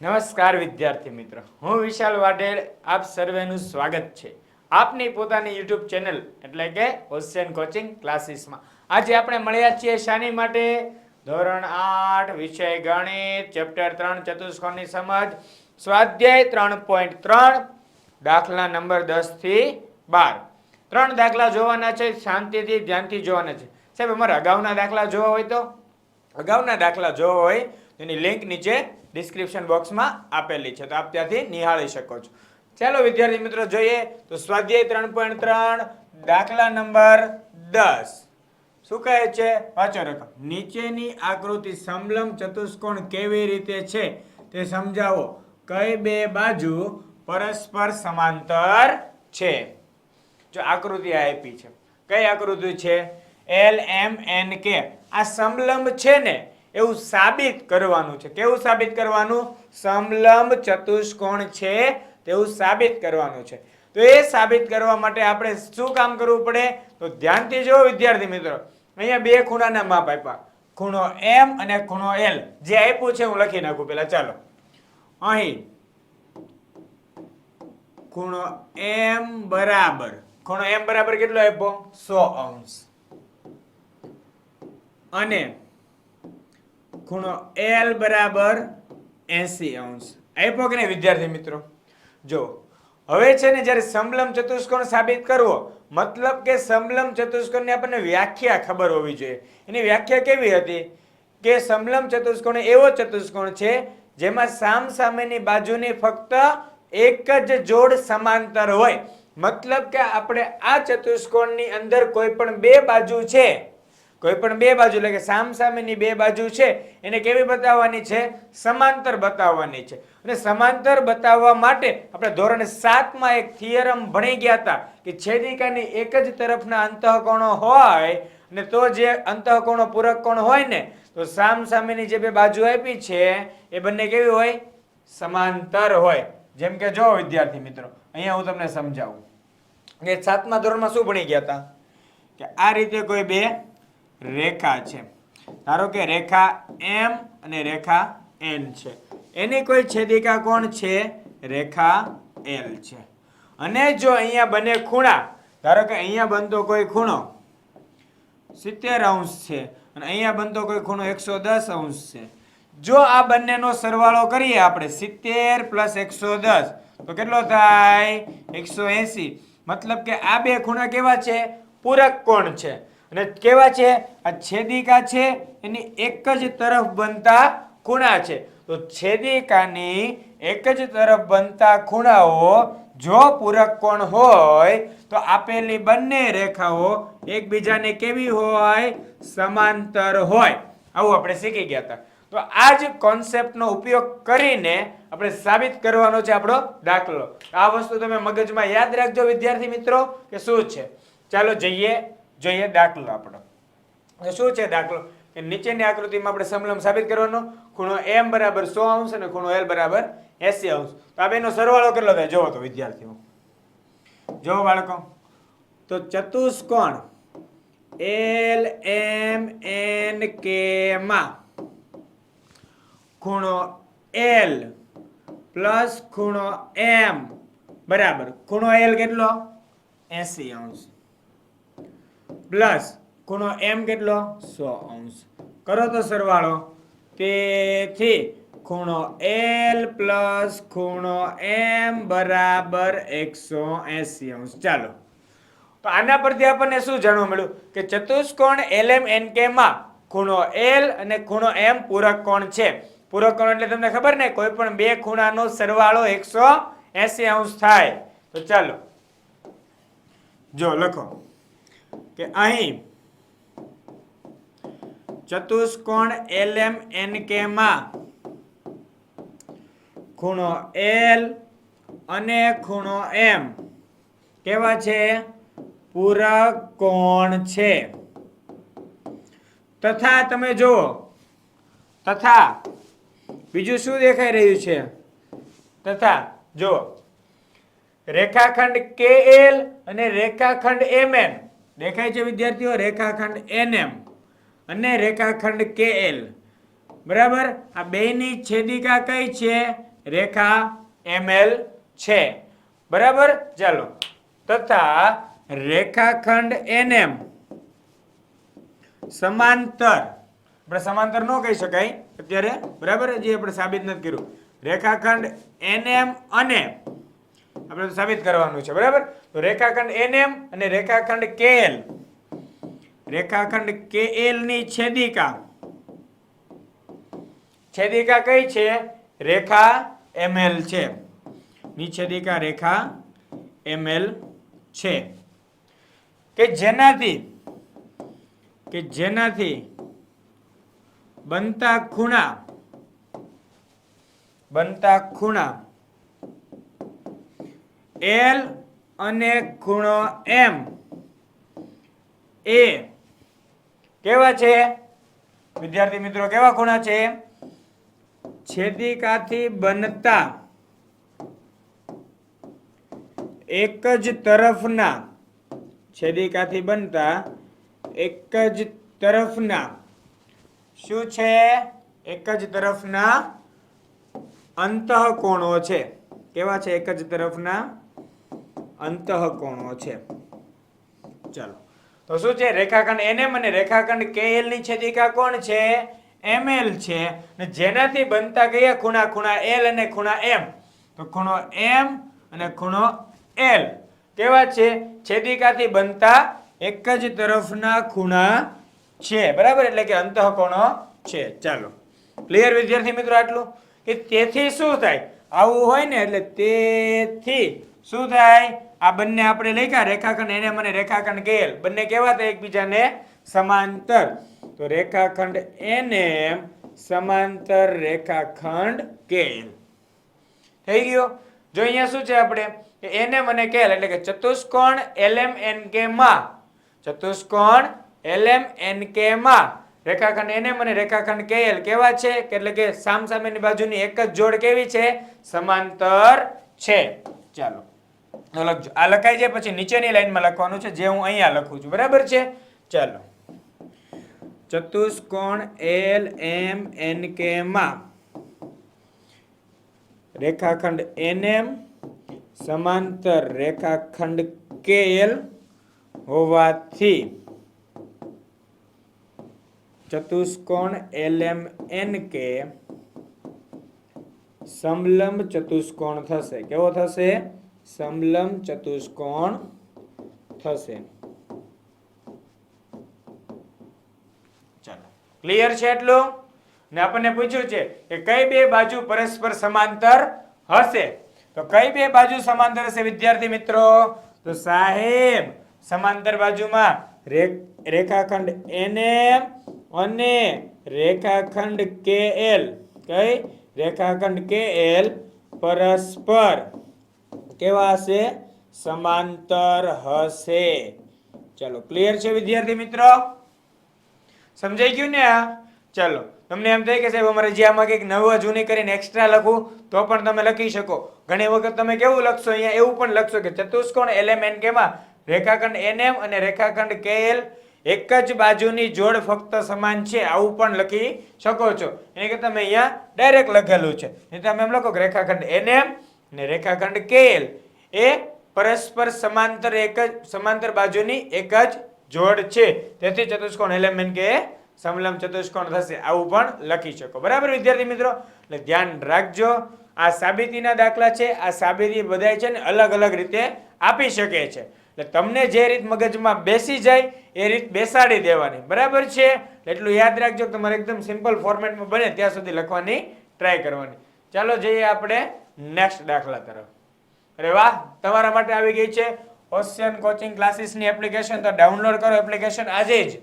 નમસ્કાર વિદ્યાર્થી મિત્રો. હું વિશાલ વાઢેર. આપ સર્વેનું સ્વાગત છે. આપની પોતાની યુટ્યુબ ચેનલ એટલે કે ઓશિયન કોચિંગ ક્લાસીસમાં. આજે આપણે મળ્યા છીએ શાની માટે? ધોરણ આઠ, વિષય ગણિત, ચેપ્ટર ત્રણ, ચતુષ્કોણની સમજ, સ્વાધ્યાય ત્રણ પોઈન્ટ ત્રણ, દાખલા નંબર દસથી બાર. ત્રણ દાખલા જોવાના છે, શાંતિથી ધ્યાનથી જોવાના છે. સાહેબ, અમારે અગાઉના દાખલા જોવા હોય તો? અગાઉના દાખલા જોવા હોય, તેની લિંક નીચે ડિસ્ક્રિપ્શન બોક્સમાં આપેલી છે. તો આપ ત્યાંથી નિહાળી શકો છો. ચાલો, વિદ્યાર્થી મિત્રો, જોઈએ. તો સ્વાધ્યાય ત્રણ પોઈન્ટ ત્રણ, દાખલા નંબર દસ. શું કહે છે? વાંચો રકમ નીચેની આકૃતિ સમલંબ ચતુષ્કોણ કેવી રીતે છે તે સમજાવો. કઈ બે બાજુ પરસ્પર સમાંતર છે? જો આકૃતિ આપી છે. કઈ આકૃતિ છે? એલ એમ એન કે આ સમલંબ છે ને એવું સાબિત કરવાનું છે. કેવું સાબિત કરવાનું? સમલંબ ચતુષ્કોણ છે તેવું સાબિત કરવાનું છે. તો એ સાબિત કરવા માટે આપણે શું કામ કરવું પડે? તો ધ્યાનથી જો વિદ્યાર્થી મિત્રો. અહીંયા બે ખૂણાના માપ આપ્યા. ખૂણો એમ અને ખૂણો એલ. જે આપ્યું છે હું લખી નાખું પેલા. ચાલો. અહીં ખૂણો એમ બરાબર. ખૂણો એમ બરાબર કેટલો આપ્યો? સો અંશ. અને ખૂણો એલ બરાબર એસી અંશ. આપ્યો કે નહીં, વિદ્યાર્થી મિત્રો? જો, હવે છે ને જ્યારે સમલંબ ચતુષ્કોણ સાબિત કરવો, મતલબ કે સમલંબ ચતુષ્કોણની આપણને વ્યાખ્યા ખબર હોવી જોઈએ. એની વ્યાખ્યા કેવી હતી? કે સમલંબ ચતુષ્કોણ એવો ચતુષ્કોણ છે, જેમાં સામ સામેની બાજુની ફક્ત એક જ જોડ સમાંતર હોય. મતલબ કે આપણે આ ચતુષ્કોણની અંદર કોઈ પણ બે બાજુ છે. કોઈ પણ બે બાજુ, એટલે કે સામ સામેની બે બાજુ છે, એને કેવી બતાવવાની છે? સમાંતર બતાવવાની છે. અને સમાંતર બતાવવા માટે આપણે ધોરણ સાતમાં એક થિયરમ ભણી ગયા હતા કે છેદિકાની એક જ તરફના અંતઃકોણો હોય ને તો જે અંતઃકોણો પૂરક કોણ હોય ને, તો સામ સામેની જે બે બાજુ આપી છે, એ બંને કેવી હોય? સમાંતર હોય. જેમ કે જો, વિદ્યાર્થી મિત્રો, અહીંયા હું તમને સમજાવું. કે સાતમા ધોરણમાં શું ભણી ગયા હતા? કે આ રીતે કોઈ બે રેખા છે. ધારો કે રેખા એમ અને રેખા એન છે. એની કોઈ છેદિકા કોણ છે? રેખા એલ છે. અને જો અહીંયા બને ખૂણા, ધારો કે અહીંયા બનતો કોઈ ખૂણો સિત્તેર અંશ છે અને અહીંયા બનતો કોઈ ખૂણો એકસો દસ અંશ છે. જો આ બંનેનો સરવાળો કરીએ આપણે સિત્તેર પ્લસ એકસો દસ, તો કેટલો થાય? એકસો એસી. મતલબ કે આ બે ખૂણા કેવા છે? પૂરક કોણ છે? અને કેવા છે? આ છેદિકા છે, એની એક જ તરફ બનતા ખૂણા છે. તો છેદિકાની એક જ તરફ બનતા ખૂણાઓ જો પૂરક કોણ હોય, તો આપેલી બંને રેખાઓ એકબીજાને કેવી હોય? સમાંતર હોય. આવું આપણે શીખી ગયા હતા. તો આ જ કોન્સેપ્ટનો ઉપયોગ કરીને આપણે સાબિત કરવાનો છે આપણો દાખલો. આ વસ્તુ તમે મગજમાં યાદ રાખજો વિદ્યાર્થી મિત્રો, કે શું છે? ચાલો જઈએ. જોઈએ દાખલો આપણો. શું છે દાખલો? કે નીચેની આકૃતિમાં આપણે સમલમ સાબિત કરવાનો. ખૂણો એમ બરાબર સો અંશ અને ખૂણો એલ બરાબર એસી અંશ. તો આ બેનો સરવાળો કેટલો થાય? જોવો તો વિદ્યાર્થીઓ. જોવો બાળકો. તો ચતુષ્કોણ એલ એમ એન કે માં ખૂણો એલ પ્લસ ખૂણો એમ બરાબર. ખૂણો એલ કેટલો? એસી અંશ. પ્લસ ખૂણો એમ કેટલો? સો અંશ. કરો તો સરવાળો. તેથી ખૂણો એલ પ્લસ ખૂણો એમ બરાબર એકસો એસી અંશ. ચાલો. તો આના પરથી આપણને શું જાણવા મળ્યું? કે ચતુષ્કોણ એલ એમ એન કેમાં ખૂણો એલ અને ખૂણો એમ પૂરક કોણ છે? પૂરક કોણ એટલે તમને ખબર ને? કોઈ પણ બે ખૂણાનો સરવાળો એકસો એસી અંશ થાય. તો ચાલો. જો લખો. કે અહીં ચતુષ્કોણ એલ એમ એન કે માં ખૂણો એલ અને ખૂણો એમ કેવા છે? પૂરક કોણ છે? તથા તમે જુઓ, તથા બીજું શું દેખાઈ રહ્યું છે? તથા જુઓ, રેખાખંડ કે એલ અને રેખાખંડ એમ એન દેખાય છે વિદ્યાર્થીઓ, રેખાખંડ એન એમ અને રેખાખંડ કે એલ બરાબર? આ બેયની છેદિકા કઈ છે? રેખા એમએલ છે. બરાબર? ચાલો. તથા રેખાખંડ એનએમ. સમાંતર. આપણે સમાંતર ન કહી શકાય અત્યારે. બરાબર? હજી આપણે સાબિત નથી કર્યું. રેખાખંડ એનએમ અને આપણે સાબિત કરવાનું છે, બરાબર? તો રેખાખંડ એનએમ અને રેખાખંડ કેએલ રેખાખંડ કેએલની છેદિકા. છેદિકા કઈ છે? રેખા એમએલ છે. નિછેદિકા રેખા એમએલ છે. કે જેનાથી કે જેનાથી બનતા ખૂણા બનતા ખૂણા એલ અને ખૂણો એમ. એ કેવા છે? વિદ્યાર્થી મિત્રો, કેવા ખૂણા છે? છેદિકાથી બનતા એક જ તરફના. છેદિકાથી બનતા એક જ તરફના. શું છે? એક જ તરફના અંતઃકોણો છે. કેવા છે? એક જ તરફના અંતઃકોણો છે. ચાલો. તો શું છે? રેખાખંડ એને અને રેખાખંડ કેએલની છેદિકા કોણ છે? એમએલ છે. ને જેનાથી બનતા ગયા ખૂણા ખૂણા એલ અને ખૂણા એમ તો ખૂણો એમ અને ખૂણો એલ કેવા છે? છેદિકાથી બનતા એક જ તરફના ખૂણા છે. બરાબર? એટલે કે અંતઃકોણો છે. ચાલો. ક્લિયર વિદ્યાર્થી મિત્રો, આટલું? કે તેથી શું થાય? આવું હોય ને એટલે તેથી શું થાય? આ બંને આપણે લખ્યા, રેખાખંડ એને મને રેખાખંડ કેલ બંને કેવા હતા એકબીજાને? સમાંતર. તો રેખાખંડ એને સમાંતર રેખાખંડ કેલ થઈ ગયો? જો અહીંયા શું છે આપણે? એને મને કેલ એટલે કે ચતુષ્કોણ એલએમ એન કે માં. ચતુષ્કોણ એલએમ એન કે માં. રેખાખંડ એને મને રેખાખંડ કેલ કેવા છે? કે એટલે કે સામસામેની બાજુની એક જ જોડ કેવી છે? સમાંતર છે. ચાલો. લખજો. આ લખાઈ જાય પછી નીચેની લાઈનમાં લખવાનું છે, જે હું અહીંયા લખું છું. બરાબર છે? ચાલો. ચતુષ્કોણ એલ એમ એન કે માં રેખાખંડ એનએમ સમાંતર રેખાખંડ કેએલ હોવાથી ચતુષ્કોણ એલ એમ એન કે સમલંબ ચતુષ્કોણ થશે. કેવો થશે? સમલંબ ચતુષ્કોણ થશે. ચાલો. ક્લિયર છે એટલું? ને આપણને પૂછ્યું છે કે કઈ બે બાજુ પરસ્પર સમાંતર હશે? તો કઈ બે બાજુ સમાંતર હશે વિદ્યાર્થી મિત્રો? તો સાહેબ, સમાંતર બાજુમાં રેખાખંડ NM અને રેખાખંડ KL કઈ? રેખાખંડ KL પરસ્પર. કેવા હશે? સમાંતર હશે. ચાલો ક્લિયર છે વિદ્યાર્થી મિત્રો? સમજાઈ ગયું ને આ? ચલો, તમને એમ થાય કે સાહેબ, અમારે જે આમાં કંઈક નવા જૂની કરીને એક્સ્ટ્રા લખું તો પણ તમે લખી શકો. ઘણી વખત તમે કેવું લખશો? અહીંયા એવું પણ લખશો કે ચતુષ્કોણ એલએમએન કેમાં? રેખાખંડ એનએમ અને રેખાખંડ કેએલ એક જ બાજુની જોડ ફક્ત સમાન છે. આવું પણ લખી શકો છો. એને કે તમે અહીંયા ડાયરેક્ટ લખેલું છે. તમે એમ લખો કે રેખાખંડ એનએમ અને રેખાખંડ કેએલ. એ પરસ્પર સમાંતર એક જ, સમાંતર બાજુની એક જ જોડ છે. તેથી ચતુષ્કોણ એલિમેન્ટ કે સમલંબ ચતુષ્કોણ થશે. આવું પણ લખી શકો. બરાબર વિદ્યાર્થી મિત્રો? એટલે ધ્યાન રાખજો. આ સાબિતીના દાખલા છે. આ સાબિતી બધાય છે ને અલગ અલગ રીતે આપી શકે છે. એટલે તમને જે રીત મગજમાં બેસી જાય, એ રીત બેસાડી દેવાની. બરાબર છે? એટલું યાદ રાખજો તમારે એકદમ સિમ્પલ ફોર્મેટમાં બને, ત્યાં સુધી લખવાની ટ્રાય કરવાની. ચાલો જઈએ આપણે નેક્સ્ટ દાખલા તરફ. અરે વાહ, તમારા માટે આવી ગઈ છે ઓશિયન કોચિંગ ક્લાસીસની એપ્લિકેશન તો ડાઉનલોડ કરો એપ્લિકેશન આજે જ.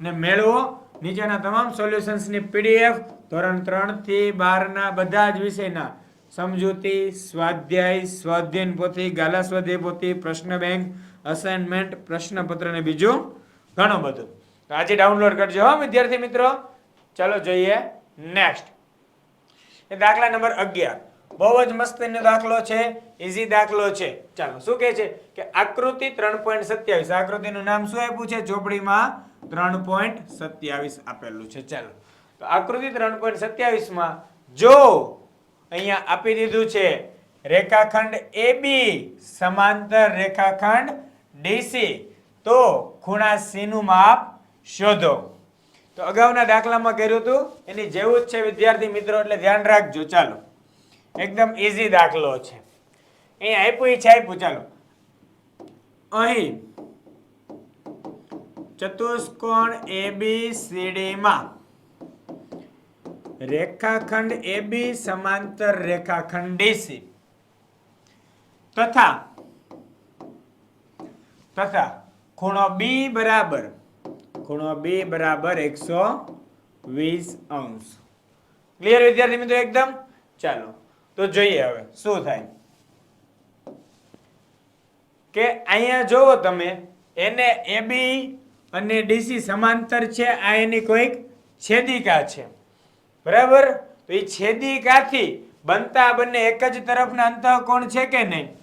ને મેળવો નીચેના તમામ સોલ્યુશન્સની પીડીએફ ધોરણ ત્રણથી બારના બધા જ વિષયના. સમજૂતી, સ્વાધ્યાય સ્વાધ્યન પોથી ગાલા પોથી, પ્રશ્ન બેંક અસાઇનમેન્ટ પ્રશ્નપત્ર ને બીજું ઘણું બધું. આજે ડાઉનલોડ કરજો હો વિદ્યાર્થી મિત્રો. ચાલો જોઈએ નેક્સ્ટ એ દાખલા નંબર અગિયાર. બહુ જ મસ્તીનો દાખલો છે ઈઝી દાખલો છે. ચાલો, શું કહે છે? કે આકૃતિ ત્રણ પોઈન્ટ સત્યાવીસ. આકૃતિનું નામ શું આપ્યું છે? ચોપડીમાં ત્રણ પોઈન્ટ સત્યાવીસ આપેલું છે. ચાલો, તો આકૃતિ ત્રણ પોઈન્ટ સત્યાવીસમાં જો અહીંયા આપી દીધું છે, રેખાખંડ AB સમાંતર રેખાખંડ ડીસી તો ખૂણા C નું માપ શોધો. તો અગાઉના દાખલામાં કર્યું હતું? એની જેવું જ છે, વિદ્યાર્થી મિત્રો, એટલે ધ્યાન રાખજો. ચાલો. એકદમ ઈઝી દાખલો છે. અહીંયા આપ્યું છે આપ્યું, ચાલો. અહીં ચતુષ્કોણ ABCD સીડીમાં રેખાખંડ એબી સમાંતર રેખાખંડ ડીસી તથા તથા ખૂણો બી બરાબર, ખૂણો બી બરાબર 120 અંશ. ક્લિયર વિદ્યાર્થી મિત્રો, એકદમ? ચાલો. તો જોઈએ હવે, શું થાય? કે અહીંયા જોવો તમે, એને એબી અને ડીસી સમાંતર છે, આ એની કોઈક છેદિકા છે. બરાબર? તો એ છેદિકાથી બનતા બંને એક જ તરફના અંતઃકોણ છે કે નહીં?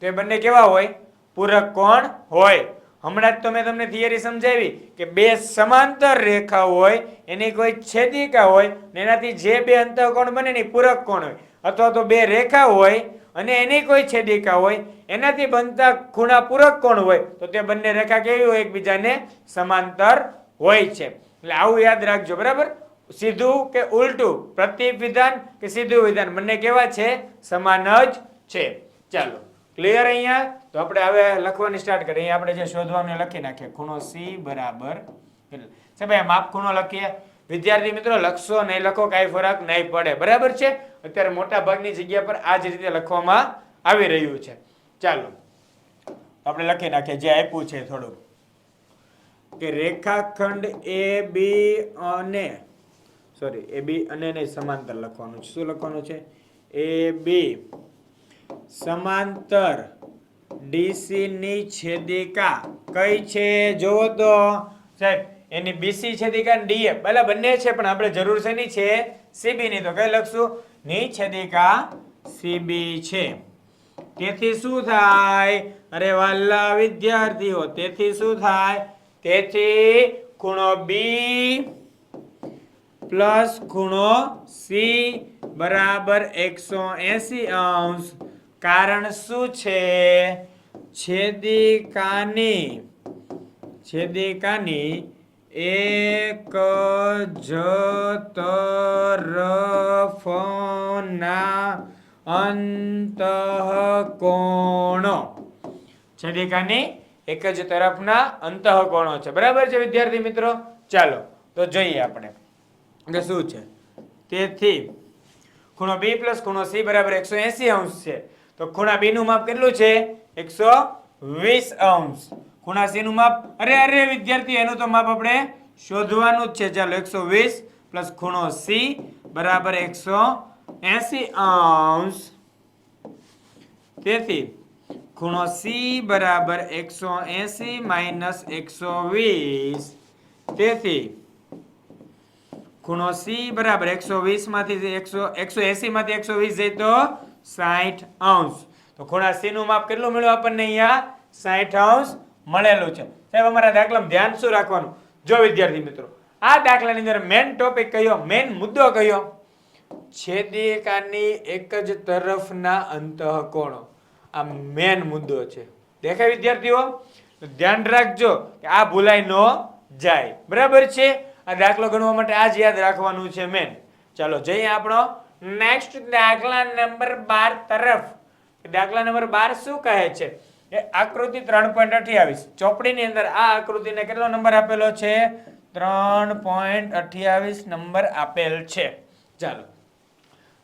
તો એ બંને કેવા હોય? પૂરક કોણ હોય. હમણાં જ તો મેં તમને થિયરી સમજાવી કે બે સમાંતર રેખા હોય, એની કોઈ છેદિકા હોય, ને એનાથી જે બે અંતઃકોણ બને ને પૂરક કોણ હોય? અથવા તો બે રેખા હોય અને એની કોઈ છેદિકા હોય, એનાથી બનતા ખૂણા પૂરક કોણ હોય? તો તે બંને રેખા કેવી હોય? એકબીજાને સમાંતર હોય છે. એટલે આવું યાદ રાખજો, બરાબર? સીધું કે ઉલટું? પ્રતિપ વિધાન કે સીધું વિધાન? બંને કેવા છે? સમાન જ છે. ચાલો ક્લિયર અહીંયા? તો આપણે હવે લખવાની સ્ટાર્ટ કરીએ. આપણે જે શોધવાનું લખી નાખીએ. ખૂણો સી બરાબર. એટલે ભાઈ માપ ખૂણો લખીએ. વિદ્યાર્થી મિત્રો, લખશો નહીં, લખો, કાંઈ ફરક નહીં પડે. બરાબર છે? અત્યારે મોટા ભાગની જગ્યા પર આ જ રીતે લખવામાં આવી રહ્યું છે. ચાલો. આપણે લખી નાખીએ. જે આપ્યું છે થોડુંક. કે રેખાખંડ એ બી અને સોરી એ બી અને નહીં સમાંતર લખવાનું છે. શું લખવાનું છે? એ બી સમાંતર. ડીસી ની છેદિકા કઈ છે? જોવો તો. સાહેબ, એની બીસી છેદિકા ડીએ, ભલે બંને છે, પણ આપણે જરૂર છે ની છે? સીબી ની તો કઈ લખશું? ની છેદિકા સીબી છે. તેથી શું થાય? અરે વાલા વિદ્યાર્થીઓ, તેથી શું થાય? તેથી ખૂણો બી પ્લસ ખૂણો સી બરાબર એકસો એસી અંશ. કારણ શું છે? છેદિકાની છેદિકાની એક જ તરફના અંતઃકોણો. છેદિકાની એક જ તરફના અંતઃકોણો છે. બરાબર છે વિદ્યાર્થી મિત્રો? ચાલો, તો જોઈએ આપણે. કે શું છે? તેથી, ખૂણો બી પ્લસ ખૂણો સી બરાબર એકસો એસી અંશ છે. તો ખૂણા બી નું માપ કેટલું છે? એકસો વીસ અંશ. ખૂણા સી નું માપ અરે અરે, વિદ્યાર્થી, એનું તો માપ આપણે શોધવાનું જ છે. ચાલો, એકસો વીસ પ્લસ ખૂણો સી બરાબર એકસો એસી અંશ. તેથી ખૂણો સી બરાબર એકસો એસી માઇનસ એકસો વીસ. તેથી ખૂણો સી બરાબર એકસો વીસમાંથી એકસો એકસો એસી માંથી એકસો વીસ જાય તો સાઠ અંશ. તો ખૂણા સી નું માપ કેટલું મળ્યું આપણને અહીંયા? સાઠ અંશ મળેલું છે. સાહેબ, અમારા દાખલામાં ધ્યાન શું રાખવાનું? જો વિદ્યાર્થી મિત્રો, આ દાખલાની અંદર મેન ટોપિક કયો? મેન મુદ્દો કયો? છેદિકાની એક જ તરફના અંતઃકોણો. આ મેન મુદ્દો છે. દેખાય વિદ્યાર્થીઓ? ધ્યાન રાખજો કે આ ભૂલાઈ ન જાય. બરાબર છે? આ દાખલો ગણવા માટે આ જ યાદ રાખવાનું છે મેન ચાલો, જઈએ આપણો નેક્સ્ટ દાખલા નંબર બાર તરફ. દાખલા નંબર બાર શું કહે છે? એ આકૃતિ ત્રણ પોઈન્ટ અઠ્યાવીસ. ચોપડીની અંદર આ આકૃતિને કેટલો નંબર આપેલો છે? ત્રણ પોઈન્ટ અઠ્યાવીસ નંબર આપેલ છે. ચાલો.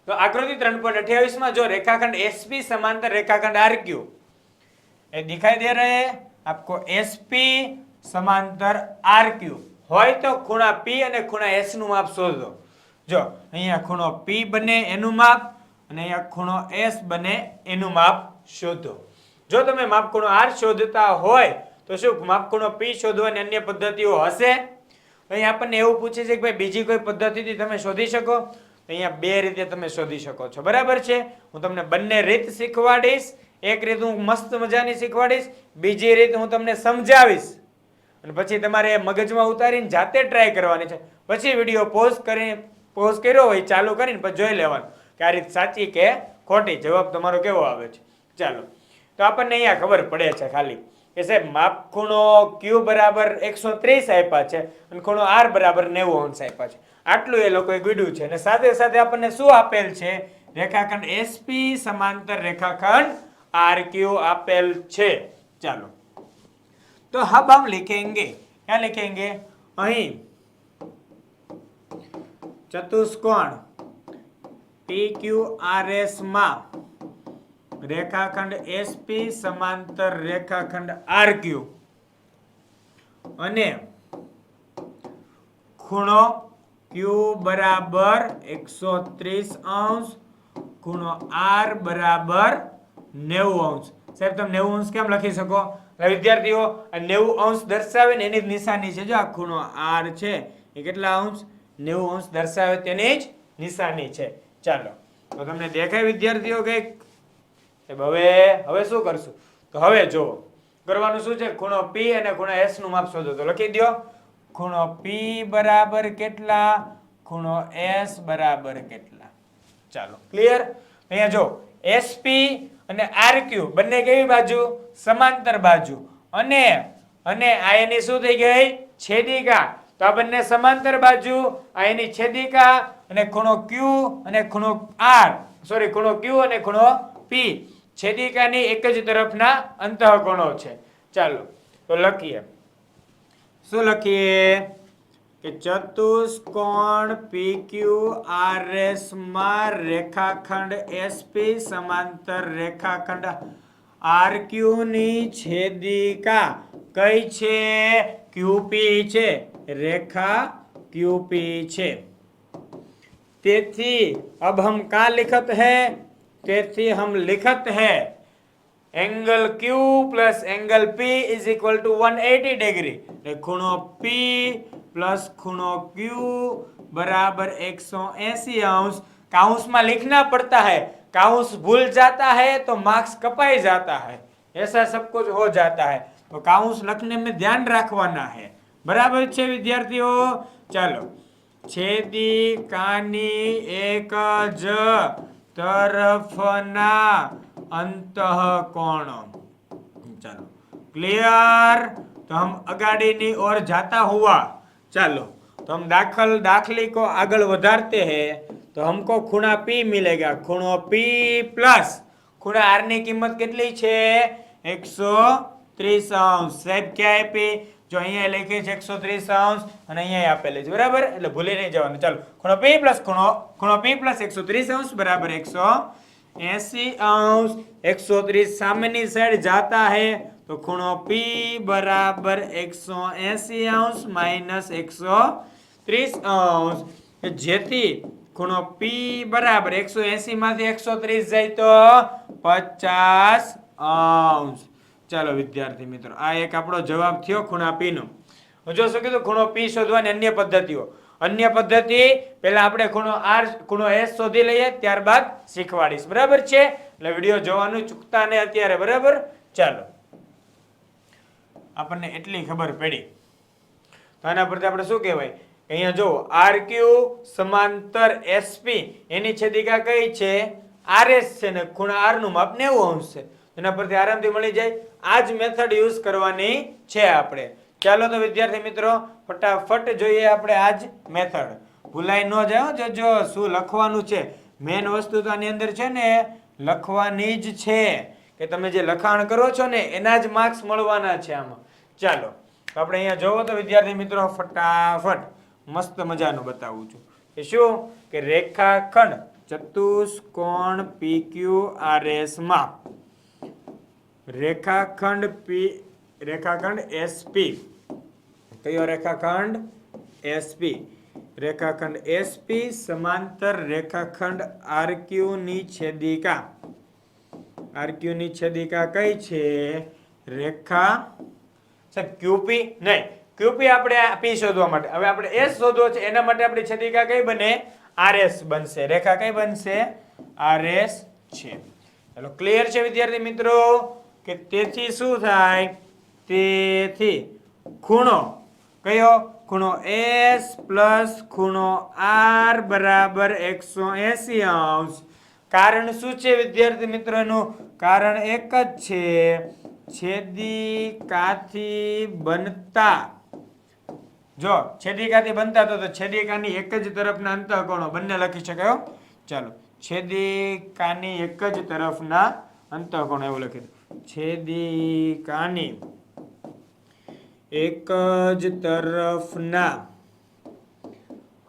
તો આકૃતિ ત્રણ પોઈન્ટ જો રેખાખંડ એસપી સમાંતર રેખાખંડ આરક્યુ એ દેખાઈ દે રહે. આપકો એસપી સમાંતર આરક્યુ હોય તો ખૂણા પી અને ખૂણા એસનું માપ શોધો. જો, અહીંયા ખૂણો P બને એનું માપ અને અહીંયા ખૂણો S બને એનું માપ શોધો. જો તમે માપ ખૂણો R શોધતા હોય, તો શું માપ ખૂણો P શોધવાની અન્ય પદ્ધતિઓ હશે? અહીંયા અહીં આપણને એવું પૂછે છે કે ભાઈ, બીજી કોઈ પદ્ધતિથી તમે શોધી શકો? અહીંયા બે રીતે તમે શોધી શકો છો. બરાબર છે? હું તમને બંને રીત શીખવાડીશ. એક રીત હું મસ્ત મજાની શીખવાડીશ, બીજી રીત હું તમને સમજાવીશ. અને પછી તમારે મગજમાં ઉતારીને જાતે ટ્રાય કરવાની છે. પછી વીડિયો પોઝ કરીને પોઝ કર્યો હોય ચાલુ કરીને પછી જોઈ લેવાનું કે આ રીત સાચી કે ખોટી જવાબ તમારો કેવો આવે છે ચાલો તો આપણને અહીંયા ખબર પડે છે ખાલી કે સાહેબ માપ ખૂણો ક્યુ બરાબર એકસો ત્રીસ આપ્યા છે અને ખૂણો આર બરાબર નેવું અંશ આપ્યા છે આટલું એ લોકોએ કીધું છે અને સાથે સાથે આપણને શું આપેલ છે રેખાખંડ એસપી સમાંતર રેખાખંડ આર ક્યુ આપેલ છે ચાલો तो अब हम लिखेंगे क्या लिखेंगे અહીં ચતુષ્કોણ. PQRS માં રેખાખંડ SP સમાંતર રેખાખંડ RQ અને ખૂણો Q બરાબર 130 અંશ, ખૂણો R બરાબર 90 અંશ. સાહેબ, તમે 90 અંશ કેમ લખી શકો? વિદ્યાર્થીઓ, આ 90 અંશ દર્શાવે ને એની નિશાની છે. જો આ ખૂણો R છે, એ કેટલા અંશ? 90 અંશ દર્શાવે તેની જ નિશાની છે. ચાલો. તો તમને દેખાય વિદ્યાર્થીઓ કંઈક? હવે હવે શું કરશું? તો હવે જુઓ. કરવાનું શું છે? ખૂણો પી અને ખૂણો એસનું માપ શોધો. તો લખી દ્યો. ખૂણો પી બરાબર કેટલા? ખૂણો એસ બરાબર કેટલા? ચાલો. ક્લિયર અહીંયા જો એસપી અને આરક્યુ બંને કેવી બાજુ? સમાંતર બાજુ. અને અને આ એની શું થઈ ગઈ? છેદિકા તો આ બંને સમાંતર બાજુ, આ એની છેદિકા અને ખૂણો ક્યુ અને ખૂણો આર સોરી ખૂણો ક્યુ અને ખૂણો પી છેદિકાની એક જ તરફના અંતઃકોણો છે. ચાલો, તો લખીએ. શું લખીએ? કે ચતુષ્કોણ પી ક્યુ આર એસમાં રેખાખંડ એસપી સમાંતર રેખાખંડ RQ ની છેદિકા કઈ છે? QP છે. रेखा क्यूपी छे। तेथी अब हम का लिखत है? तेथी हम लिखत है angle Q plus angle P is equal to 180 degree खूणो P plus खूणो क्यू बराबर 180 अंश काउंस में लिखना पड़ता है, काउंस भूल जाता है तो मार्क्स कपाई जाता है। ऐसा सब कुछ हो जाता है। तो काउंस लिखने में ध्यान रखवाना है। બરાબર છે, વિદ્યાર્થીઓ? ચાલો. છેદી કાની એક જ તરફના અંતઃકોણ. ચાલો. ક્લિયર તો હમ અગાડીની ઓર જાતા હુઆ. ચાલો. તો हम दाखल दाखली को आगल વધારते हैं तो हमको ખૂણા પી મિલેગા. ખૂણો પી પ્લસ ખૂણા r ની કિંમત કેટલી છે? એકસો ત્રીસ સાહેબ, ક્યાં આપી? જો અહીંયા લખીએ છીએ એકસો ત્રીસ અંશ અને અહીંયા આપેલી છે બરાબર એટલે ભૂલી નહીં જવાનું ચાલો ખૂણો પી પ્લસ ખૂણો ખૂણો પી પ્લસ એકસો ત્રીસ અંશ બરાબર એકસો એસી અંશ એકસો ત્રીસ સામેની સાઈડ જાતા હે તો ખૂણો પી બરાબર એકસો એસી અંશ માઇનસ એકસો ત્રીસ અંશ જેથી ખૂણો પી બરાબર એકસો એસી માંથી એકસો ત્રીસ જાય તો પચાસ અંશ ચાલો વિદ્યાર્થી મિત્રો, આ એક આપણો જવાબ થયો ખૂણા પીનો જો શું કીધું? ખૂણો પી શોધવાની અન્ય પદ્ધતિઓ. અન્ય પદ્ધતિ, પહેલા આપણે ખૂણો આર, ખૂણો એસ શોધી લઈએ, ત્યારબાદ શીખવાડીશ. બરાબર છે? એટલે વીડિયો જોવાનું ચૂકતા ને અત્યારે, બરાબર? ચાલો. આપણને એટલી ખબર પડી. તો આના પરથી આપણે શું કહેવાય? અહીંયા જો ક્યુ સમાંતર એસપી એની છેદિકા કઈ છે? RS છે ને ખૂણા આરનું માપ 90 અંશ છે. એના પરથી આરામથી મળી જાય. આ જ મેથડ યુઝ કરવાની છે આપણે. ચાલો તો વિદ્યાર્થી મિત્રો, ફટાફટ જોઈએ આપણે આ જ મેથડ ભૂલાઈ ન જાઓ જોજો, શું લખવાનું છે? મેન વસ્તુ તો આની અંદર છે ને, લખવાની જ છે. કે તમે જે લખાણ કરો છો ને, એના જ માર્ક્સ મળવાના છે આમાં. ચાલો આપણે અહીંયા જોવો તો વિદ્યાર્થી મિત્રો, ફટાફટ મસ્ત મજાનું બતાવું છું. કે શું? કે રેખાખંડ ચતુષ્કોણ PQRS માં. રેખાખંડ પી રેખાખંડ એસપી કયો રેખાખંડ? એસપી રેખાખંડ એસપી સમાંતર રેખાખંડ આરક્યુની છેદિકા આરક્યુની છેદિકા કઈ છે? રેખા સાહેબ ક્યુપી નહીં. ક્યુપી આપણે પી શોધવા માટે. હવે આપણે એસ શોધવો છે, એના માટે આપણી છેદિકા કઈ બને? આરએસ બનશે. રેખા કઈ બનશે? આરએસ છે. ચાલો ક્લિયર છે વિદ્યાર્થી મિત્રો? કે તેથી શું થાય? તેથી ખૂણો કયો? ખૂણો એસ પ્લસ ખૂણો આર બરાબર એકસો એસી અંશ. કારણ શું છે વિદ્યાર્થી મિત્રોનું? કારણ એક જ છે. છેદિકાથી બનતા. જો છેદિકાથી બનતા તો છેદિકાની એક જ તરફના અંતઃકોણો. બંને લખી શકાયો. ચાલો. છેદિકાની એક જ તરફના અંતઃકોણો એવું લખી દો. છેદિકાની એક જ તરફના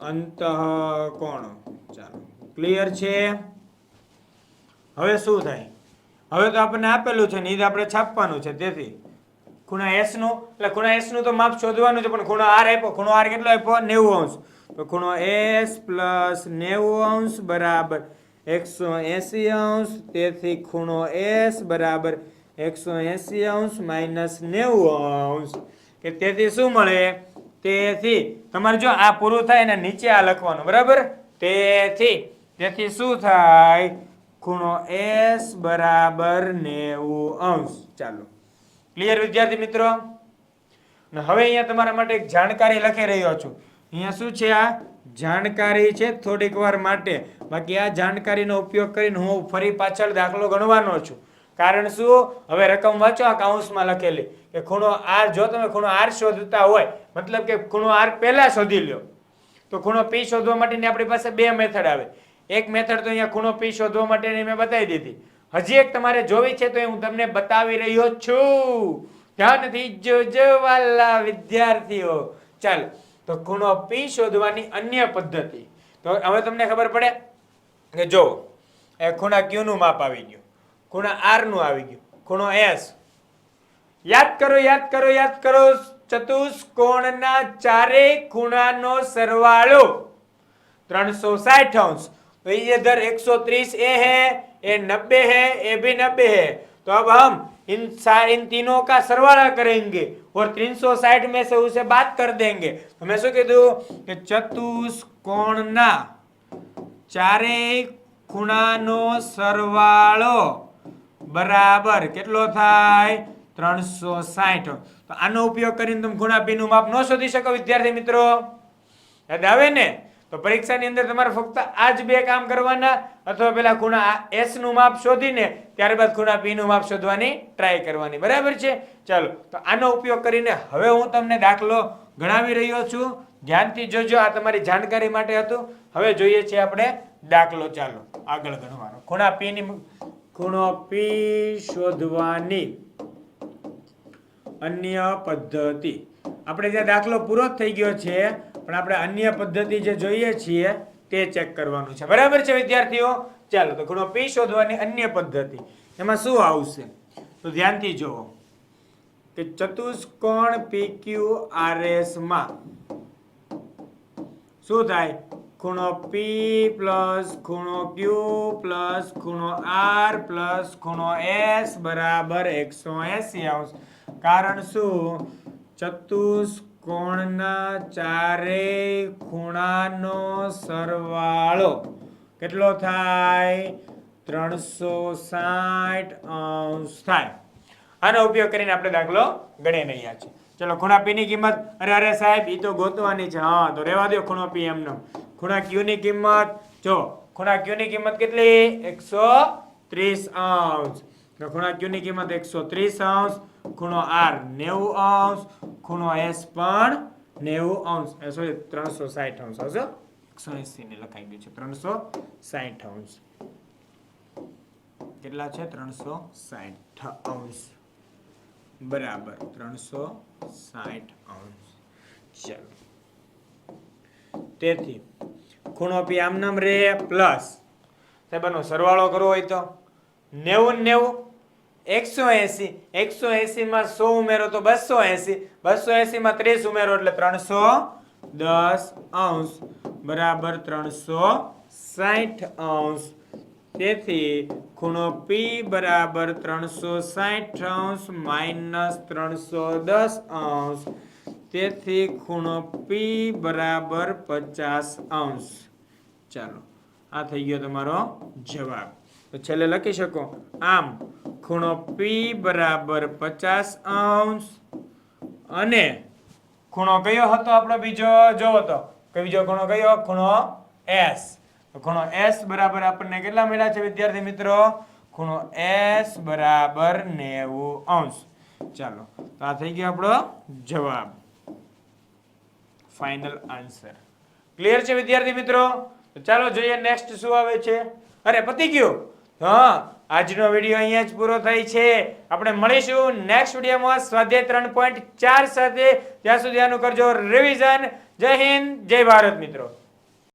અંતઃકોણો ચાલો ક્લિયર છે? હવે શું થાય? હવે તો આપણને આપેલું છે ને એ આપણે છાપવાનું છે, તેથી. ખૂણા એસનું, એટલે ખૂણા એસનું તો માપ શોધવાનું છે, પણ ખૂણો આર આપ્યો. ખૂણો આર કેટલો આપ્યો? નેવું અંશ. તો ખૂણો એસ પ્લસ નેવું અંશ બરાબર એકસો એસી અંશ, તેથી ખૂણો એસ બરાબર એકસો એસી અંશ માઇનસ નેવું અંશ. કે તેથી શું મળે? તેથી તમારે જો આ પૂરું થાય ને નીચે આ લખવાનું, બરાબર? તેથી તેથી શું થાય? ખૂણો એસ બરાબર નેવું અંશ. ચાલો. ક્લિયર વિદ્યાર્થી મિત્રો? હવે અહીંયા તમારા માટે એક જાણકારી લખી રહ્યો છું. અહીંયા શું છે આ? જાણકારી છે થોડીક વાર માટે. બાકી આ જાણકારીનો ઉપયોગ કરીને હું ફરી પાછળ દાખલો ગણવાનો છું. કારણ શું? હવે રકમ વાંચો, આ કાઉન્સમાં લખેલી કે ખૂણો આર, જો તમે ખૂણો આર શોધતા હોય, મતલબ કે ખૂણો આર પહેલા શોધી લ્યો. તો ખૂણો પી શોધવા માટેની આપણી પાસે બે મેથડ આવે. એક મેથડ તો અહીંયા ખૂણો પી શોધવા માટેની મેં બતાવી દીધી. હજી એક તમારે જોવી છે તો એ હું તમને બતાવી રહ્યો છું. ધ્યાનથી જોજો વાલા વિદ્યાર્થીઓ. ચાલો. તો ખૂણો પી શોધવાની અન્ય પદ્ધતિ તો હવે તમને ખબર પડે કે જો એ ખૂણા ક્યુ નું માપ આવી ગયું ખૂણા આર નું આવી ગયું ખૂણો એસ યાદ કરો યાદ કરો યાદ કરો ચતુષ્કોણના ચારેય ખૂણાનો સરવાળો ત્રણસો साठ अंश तो ये इधर 130 ए है ये 90 है ये भी 90 है तो अब हम इन सा- इन तीनों का सरवाळा करेंगे और 360 में से उसे बात कर देंगे तो मैं શું કીધું કે ચતુષ્કોણના ચારેય ખૂણાનો સરવાળો બરાબર કેટલો થાય ત્રણસો સાઠ તો આનો ઉપયોગ કરીને તમે ખૂણા પી નું માપ ન શોધી શકો વિદ્યાર્થી મિત્રો યાદ આવે ને તો પરીક્ષાની અંદર તમારે ફક્ત આ જ બે કામ કરવાના અથવા પેલા ખૂણા એસનું માપ શોધીને ત્યારબાદ ખૂણા પી નું માપ શોધવાની ટ્રાય કરવાની. બરાબર છે? ચાલો, તો આનો ઉપયોગ કરીને હવે હું તમને દાખલો ગણાવી રહ્યો છું. ધ્યાનથી જોજો, આ તમારી જાણકારી માટે હતું. હવે જોઈએ છીએ આપણે દાખલો. ચાલો, આગળ ગણવાનો. ખૂણા પી ની ખૂણો પી શોધવાની અન્ય પદ્ધતિ. આપણે જે દાખલો પૂરો થઈ ગયો છે, પણ આપણે અન્ય પદ્ધતિ જે જોઈએ છીએ તે ચેક કરવાનું છે. બરાબર છે, વિદ્યાર્થીઓ? ચાલો, તો ખૂણો પી શોધવાની અન્ય પદ્ધતિ. એમાં શું આવશે? તો ધ્યાનથી જુઓ. કે ચતુષ્કોણ PQRS માં શું થાય? ખૂણો પી પ્લસ ખૂણો ક્યુ પ્લસ ખૂણો આર પ્લસ ખૂણો એસ બરાબર એકસો એસી આવશે. કારણ શું? ચતુષ્કોણના ચારેય ખૂણાનો સરવાળો કેટલો થાય? ત્રણસો સાઠ અંશ થાય. આનો ઉપયોગ કરીને આપણે દાખલો ગણી રહ્યા છીએ. ચલો, ખૂણા પીની કિંમત. અરે અરે, સાહેબ એ તો ગોતવાની છે. હા, તો રેવા દો ખૂણો પી એમનો ખૂણા ક્યુની કિંમત, જો, ખૂણા ક્યુની કિંમત કેટલી? એકસો ત્રીસ અંશ. ખૂણા ક્યુની કિંમત એકસો ત્રીસ અંશ, ખૂણો આર નેવું અંશ ખૂણો એસ પણ નેવું અંશ. સોરી ત્રણસો સાઠ અંશ. હશે એકસો એસી ને લખાઈ ગયું છે. ત્રણસો સાઠ અંશ. કેટલા છે? ત્રણસો સાઠ અંશ. બરાબર. ત્રણસો સાઠ અંશ. ચાલો. તેથી, ખૂણો પી આમ નામ રે પ્લસ. સાહેબ સરવાળો કરવો હોય તો. નેવું નેવું. એકસો એસી. એકસો એસી માં સો ઉમેરો તો બસો એસી. બસો એસી માં ત્રીસ ઉમેરો એટલે ત્રણસો દસ અંશ. બરાબર ત્રણસો સાઠ અંશ. તેથી ખૂણો પી બરાબર ત્રણસો સાઠ અંશ માઇનસ ત્રણસો દસ અંશ. તેથી ખૂણો પી બરાબર પચાસ અંશ. ચાલો, આ થઈ ગયો તમારો જવાબ. તો છેલ્લે લખી શકો. આમ, ખૂણો પી બરાબર પચાસ અંશ. અને ખૂણો કયો હતો આપણો બીજો? જોવો તો. કે બીજો ખૂણો કયો? ખૂણો એસ ખૂણો એસ બરાબર આપણને કેટલા મળ્યા છે વિદ્યાર્થી મિત્રો? ખૂણો એસ બરાબર નેવું અંશ. ચાલો, તો આ થઈ ગયો આપણો જવાબ. ફાઇનલ આન્સર ક્લિયર છે વિદ્યાર્થી મિત્રો? ચાલો જોઈએ નેક્સ્ટ શું આવે છે. અરે, પતી ગયું. હા, આજનો વીડિયો અહીંયા જ પૂરો થાય છે. આપણે મળીશું નેક્સ્ટ વિડીયોમાં સ્વાધ્યાય ત્રણ પોઈન્ટ ચાર સાથે. ત્યાં સુધી આનું કરજો રિવિઝન જય હિન્દ, જય ભારત મિત્રો.